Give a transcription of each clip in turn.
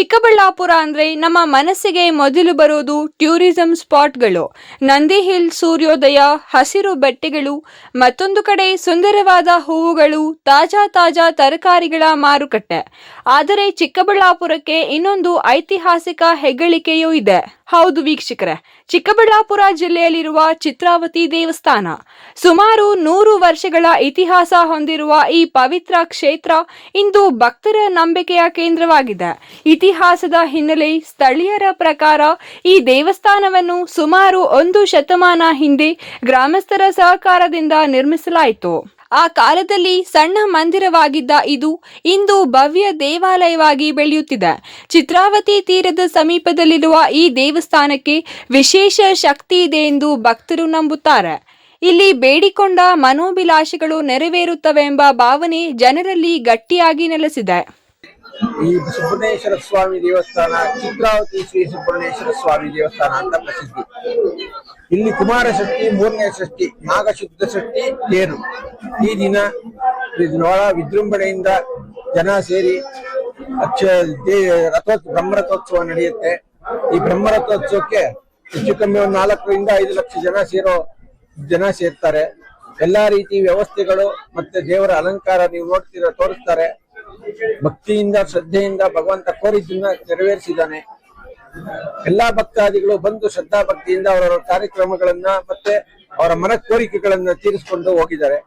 ಚಿಕ್ಕಬಳ್ಳಾಪುರ ಅಂದ್ರೆ ನಮ್ಮ ಮನಸ್ಸಿಗೆ ಮೊದಲು ಬರೋದು ಟೂರಿಸಂ ಸ್ಪಾಟ್ಗಳು. ನಂದಿ ಹಿಲ್ ಸೂರ್ಯೋದಯ, ಹಸಿರು ಬೆಟ್ಟೆಗಳು, ಮತ್ತೊಂದು ಕಡೆ ಸುಂದರವಾದ ಹೂವುಗಳು, ತಾಜಾ ತಾಜಾ ತರಕಾರಿಗಳ ಮಾರುಕಟ್ಟೆ. ಆದರೆ ಚಿಕ್ಕಬಳ್ಳಾಪುರಕ್ಕೆ ಇನ್ನೊಂದು ಐತಿಹಾಸಿಕ ಹೆಗ್ಗಳಿಕೆಯೂ ಇದೆ. ಹೌದು ವೀಕ್ಷಕರೇ, ಚಿಕ್ಕಬಳ್ಳಾಪುರ ಜಿಲ್ಲೆಯಲ್ಲಿರುವ ಚಿತ್ರಾವತಿ ದೇವಸ್ಥಾನ. ಸುಮಾರು ನೂರು ವರ್ಷಗಳ ಇತಿಹಾಸ ಹೊಂದಿರುವ ಈ ಪವಿತ್ರ ಕ್ಷೇತ್ರ ಇಂದು ಭಕ್ತರ ನಂಬಿಕೆಯ ಕೇಂದ್ರವಾಗಿದೆ. ಇತಿಹಾಸದ ಹಿನ್ನೆಲೆ ಸ್ಥಳೀಯರ ಪ್ರಕಾರ ಈ ದೇವಸ್ಥಾನವನ್ನು ಸುಮಾರು ಒಂದು ಶತಮಾನ ಹಿಂದೆ ಗ್ರಾಮಸ್ಥರ ಸಹಕಾರದಿಂದ ನಿರ್ಮಿಸಲಾಯಿತು. ಆ ಕಾಲದಲ್ಲಿ ಸಣ್ಣ ಮಂದಿರವಾಗಿದ್ದ ಇದು ಇಂದು ಭವ್ಯ ದೇವಾಲಯವಾಗಿ ಬೆಳೆಯುತ್ತಿದೆ. ಚಿತ್ರಾವತಿ ತೀರದ ಸಮೀಪದಲ್ಲಿರುವ ಈ ದೇವಸ್ಥಾನಕ್ಕೆ ವಿಶೇಷ ಶಕ್ತಿ ಇದೆ ಎಂದು ಭಕ್ತರು ನಂಬುತ್ತಾರೆ. ಇಲ್ಲಿ ಬೇಡಿಕೊಂಡ ಮನೋಭಿಲಾಷೆಗಳು ನೆರವೇರುತ್ತವೆ ಎಂಬ ಭಾವನೆ ಜನರಲ್ಲಿ ಗಟ್ಟಿಯಾಗಿ ನೆಲೆಸಿದೆ. ಈ ಸುಬ್ರಹ್ಮಣ್ಯೇಶ್ವರ ಸ್ವಾಮಿ ದೇವಸ್ಥಾನ, ಚಿತ್ರಾವತಿ ಶ್ರೀ ಸುಬ್ರಹ್ಮಣ್ಯೇಶ್ವರ ಸ್ವಾಮಿ ದೇವಸ್ಥಾನ ಅಂತ ಪ್ರಸಿದ್ಧಿ. ಇಲ್ಲಿ ಕುಮಾರ ಷಷ್ಠಿ ಮೂರನೇ ಷಷ್ಠಿ ನಾಗಶುದ್ಧ ಷಷ್ಠಿ ತೇರು. ಈ ದಿನ ಬಹಳ ವಿಜೃಂಭಣೆಯಿಂದ ಜನ ಸೇರಿ ಅಕ್ಷ ಬ್ರಹ್ಮರಥೋತ್ಸವ ನಡೆಯುತ್ತೆ. ಈ ಬ್ರಹ್ಮರಥೋತ್ಸವಕ್ಕೆ ಹೆಚ್ಚು ಕಮ್ಮಿ ಒಂದು ನಾಲ್ಕರಿಂದ ಐದು ಲಕ್ಷ ಜನ ಸೇರೋ, ಜನ ಸೇರ್ತಾರೆ. ಎಲ್ಲಾ ರೀತಿ ವ್ಯವಸ್ಥೆಗಳು ಮತ್ತೆ ದೇವರ ಅಲಂಕಾರ ನೀವು ನೋಡ್ತೀರ, ತೋರಿಸ್ತಾರೆ. ಭಕ್ತಿಯಿಂದ, ಶ್ರದ್ಧೆಯಿಂದ ಭಗವಂತ ಕೋರಿದ್ದನ್ನ ನೆರವೇರಿಸಿದ್ದಾನೆ. ಎಲ್ಲಾ ಭಕ್ತಾದಿಗಳು ಬಂದು ಶ್ರದ್ಧಾ ಭಕ್ತಿಯಿಂದ ಅವರವರ ಕಾರ್ಯಕ್ರಮಗಳನ್ನ ಮತ್ತೆ ಅವರ ಮನ ಕೋರಿಕೆಗಳನ್ನ ತೀರಿಸಿಕೊಂಡು ಹೋಗಿದ್ದಾರೆ.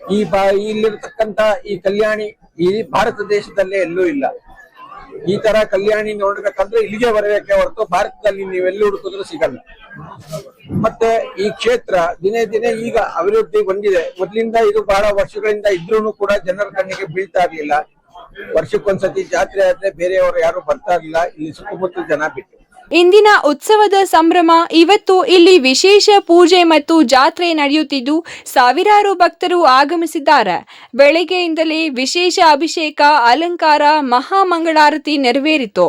ಈ ಬಾ ಇಲ್ಲಿರ್ತಕ್ಕಂತ ಈ ಕಲ್ಯಾಣಿ ಈ ಭಾರತ ದೇಶದಲ್ಲೇ ಎಲ್ಲೂ ಇಲ್ಲ. ಈ ತರ ಕಲ್ಯಾಣಿ ನೋಡ್ಬೇಕಂದ್ರೆ ಇಲ್ಲಿಗೆ ಬರಬೇಕೆ ಹೊರತು ಭಾರತದಲ್ಲಿ ನೀವೆಲ್ಲೂ ಹುಡುಕಿದ್ರು ಸಿಗಲ್ಲ. ಮತ್ತೆ ಈ ಕ್ಷೇತ್ರ ದಿನೇ ದಿನೇ ಈಗ ಅಭಿವೃದ್ಧಿ ಹೊಂದಿದೆ. ಮೊದಲಿಂದ ಇದು ಬಹಳ ವರ್ಷಗಳಿಂದ ಇದ್ರೂನು ಕೂಡ ಜನರ ಕಣ್ಣಿಗೆ ಬೀಳ್ತಾ ಇರ್ಲಿಲ್ಲ. ವರ್ಷಕ್ಕೊಂದ್ಸತಿ ಜಾತ್ರೆ ಆದ್ರೆ ಬೇರೆಯವರು ಯಾರು ಬರ್ತಾ ಇರ್ಲಿಲ್ಲ. ಇಲ್ಲಿ ಸುತ್ತಮುತ್ತ ಜನ ಬಿಟ್ಟು. ಇಂದಿನ ಉತ್ಸವದ ಸಂಭ್ರಮ ಇವತ್ತು ಇಲ್ಲಿ ವಿಶೇಷ ಪೂಜೆ ಮತ್ತು ಜಾತ್ರೆ ನಡೆಯುತ್ತಿದ್ದು ಸಾವಿರಾರು ಭಕ್ತರು ಆಗಮಿಸಿದ್ದಾರೆ. ಬೆಳಗ್ಗೆಯಿಂದಲೇ ವಿಶೇಷ ಅಭಿಷೇಕ, ಅಲಂಕಾರ, ಮಹಾಮಂಗಳಾರತಿ ನೆರವೇರಿತು.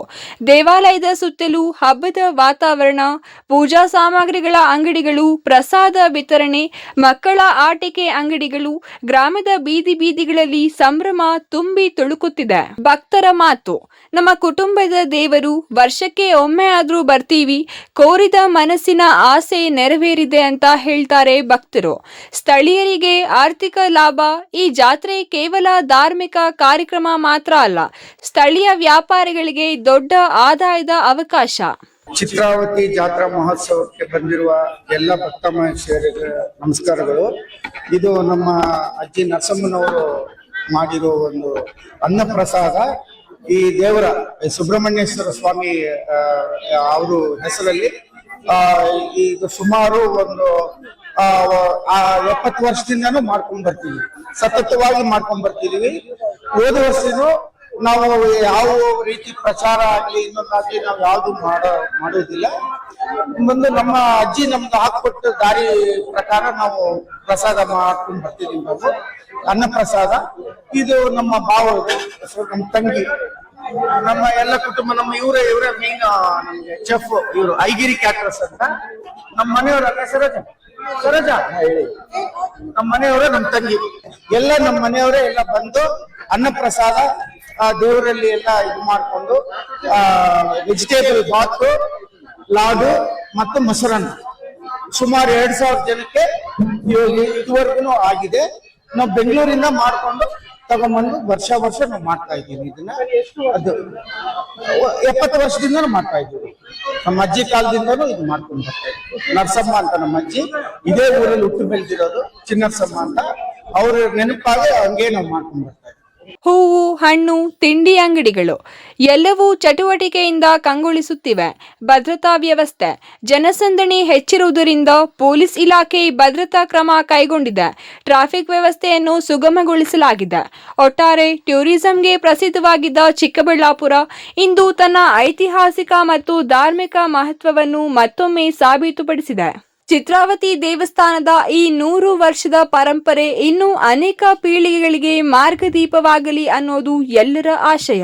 ದೇವಾಲಯದ ಸುತ್ತಲೂ ಹಬ್ಬದ ವಾತಾವರಣ, ಪೂಜಾ ಸಾಮಗ್ರಿಗಳ ಅಂಗಡಿಗಳು, ಪ್ರಸಾದ ವಿತರಣೆ, ಮಕ್ಕಳ ಆಟಿಕೆ ಅಂಗಡಿಗಳು, ಗ್ರಾಮದ ಬೀದಿ ಬೀದಿಗಳಲ್ಲಿ ಸಂಭ್ರಮ ತುಂಬಿ ತುಳುಕುತ್ತಿದೆ. ಭಕ್ತರ ಮಾತು, ನಮ್ಮ ಕುಟುಂಬದ ದೇವರು ವರ್ಷಕ್ಕೆ ಒಮ್ಮೆ ಆದ್ರೂ ಬರ್ತೀವಿ. ಕೋರಿದ ಮನಸ್ಸಿನ ಆಸೆ ನೆರವೇರಿದೆ ಅಂತ ಹೇಳ್ತಾರೆ ಭಕ್ತರು. ಸ್ಥಳೀಯರಿಗೆ ಆರ್ಥಿಕ ಲಾಭ, ಈ ಜಾತ್ರೆ ಕೇವಲ ಧಾರ್ಮಿಕ ಕಾರ್ಯಕ್ರಮ ಮಾತ್ರ ಅಲ್ಲ, ಸ್ಥಳೀಯ ವ್ಯಾಪಾರಿಗಳಿಗೆ ದೊಡ್ಡ ಆದಾಯದ ಅವಕಾಶ. ಚಿತ್ರಾವತಿ ಜಾತ್ರಾ ಮಹೋತ್ಸವಕ್ಕೆ ಬಂದಿರುವ ಎಲ್ಲ ಭಕ್ತ ಮಹೇಶ್ವರಿಗೆ ನಮಸ್ಕಾರಗಳು. ಇದು ನಮ್ಮ ಅಜ್ಜಿ ನರಸಮ್ಮನವರು ಮಾಡಿರೋ ಒಂದು ಅನ್ನಪ್ರಸಾದ. ಈ ದೇವರ ಸುಬ್ರಹ್ಮಣ್ಯೇಶ್ವರ ಸ್ವಾಮಿ ಅವರು ಹೆಸರಲ್ಲಿ ಇದು ಸುಮಾರು ಒಂದು ಎಪ್ಪತ್ತು ವರ್ಷದಿಂದನೂ ಮಾಡ್ಕೊಂಡ್ ಬರ್ತೀವಿ. ಸತತವಾಗಿ ಮಾಡ್ಕೊಂಡ್ ಬರ್ತಿದೀವಿ. ಹೋದ ವರ್ಷನೂ ನಾವು ಯಾವ ರೀತಿ ಪ್ರಚಾರ ಆಗ್ಲಿ, ಇನ್ನೊಂದಾಗ್ಲಿ ನಾವು ಯಾವ್ದು ಮಾಡ ಮಾಡೋದಿಲ್ಲ ಒಂದು ನಮ್ಮ ಅಜ್ಜಿ ನಮ್ಗೆ ಹಾಕೊಟ್ಟ ದಾರಿ ಪ್ರಕಾರ ನಾವು ಪ್ರಸಾದ ಮಾಡ್ಕೊಂಡು ಬರ್ತಿದೀವಿ ನಾವು. ಅನ್ನ ಪ್ರಸಾದ ಇದು ನಮ್ಮ ಭಾವ ನಮ್ಮ ತಂಗಿ. ನಮ್ಮ ಎಲ್ಲ ಕುಟುಂಬ, ನಮ್ಮ ಇವರೇ ಇವರೇ ಮೇನ್ ನಮ್ಗೆ ಚೆಫ್ ಇವರು, ಐಗಿರಿ ಕ್ಯಾಟ್ರಸ್ ಅಂತ. ನಮ್ಮ ಮನೆಯವರಲ್ಲ ಸರೋಜ? ಸರೋಜ? ಹೇಳಿ ನಮ್ಮ ಮನೆಯವರೇ, ನಮ್ಮ ತಂಗಿ. ಎಲ್ಲ ನಮ್ಮ ಮನೆಯವರೇ ಎಲ್ಲ ಬಂದು ಅನ್ನಪ್ರಸಾದ, ಆ, ದೇವರಲ್ಲಿ ಎಲ್ಲ ಇದು ಮಾಡ್ಕೊಂಡು, ಆ ವೆಜಿಟೇಬಲ್ ಬಾತು ಲಾಡು ಮತ್ತು ಮೊಸರನ್ನ. ಸುಮಾರು ಎರಡ್ ಸಾವಿರ ಜನಕ್ಕೆ ಇದುವರೆಗೂ ಆಗಿದೆ. ನಾವು ಬೆಂಗಳೂರಿಂದ ಮಾಡ್ಕೊಂಡು ತಗೊಂಡ್ಬಂದು ವರ್ಷ ವರ್ಷ ನಾವು ಮಾಡ್ತಾ ಇದ್ದೀವಿ ಇದನ್ನ. ಅದು ಎಪ್ಪತ್ತು ವರ್ಷದಿಂದ ಮಾಡ್ತಾ ಇದ್ದೀವಿ. ನಮ್ಮ ಅಜ್ಜಿ ಕಾಲದಿಂದನೂ ಇದು ಮಾಡ್ಕೊಂಡು ಬರ್ತಾ ಇದ್ದೀವಿ. ನರಸಮ್ಮ ಅಂತ ನಮ್ಮ ಅಜ್ಜಿ, ಇದೇ ಊರಲ್ಲಿ ಹುಟ್ಟು ಬೆಳೆದಿರೋದು ಚಿನ್ನರಸಮ್ಮ ಅಂತ. ಅವ್ರ ನೆನಪಾಗಿ ಹಂಗೆ ನಾವು ಮಾಡ್ಕೊಂಡು ಹೂವು, ಹಣ್ಣು, ತಿಂಡಿ ಅಂಗಡಿಗಳು ಎಲ್ಲವೂ ಚಟುವಟಿಕೆಯಿಂದ ಕಂಗೊಳಿಸುತ್ತಿವೆ. ಭದ್ರತಾ ವ್ಯವಸ್ಥೆ. ಜನಸಂದಣಿ ಹೆಚ್ಚಿರುವುದರಿಂದ ಪೊಲೀಸ್ ಇಲಾಖೆ ಭದ್ರತಾ ಕ್ರಮ ಕೈಗೊಂಡಿದೆ. ಟ್ರಾಫಿಕ್ ವ್ಯವಸ್ಥೆಯನ್ನು ಸುಗಮಗೊಳಿಸಲಾಗಿದೆ. ಒಟ್ಟಾರೆ ಟೂರಿಸಂಗೆ ಪ್ರಸಿದ್ಧವಾಗಿದ್ದ ಚಿಕ್ಕಬಳ್ಳಾಪುರ ಇಂದು ತನ್ನ ಐತಿಹಾಸಿಕ ಮತ್ತು ಧಾರ್ಮಿಕ ಮಹತ್ವವನ್ನು ಮತ್ತೊಮ್ಮೆ ಸಾಬೀತುಪಡಿಸಿದೆ. ಚಿತ್ರಾವತಿ ದೇವಸ್ಥಾನದ ಈ ನೂರು ವರ್ಷದ ಪರಂಪರೆ ಇನ್ನೂ ಅನೇಕ ಪೀಳಿಗೆಗಳಿಗೆ ಮಾರ್ಗದೀಪವಾಗಲಿ ಅನ್ನೋದು ಎಲ್ಲರ ಆಶಯ.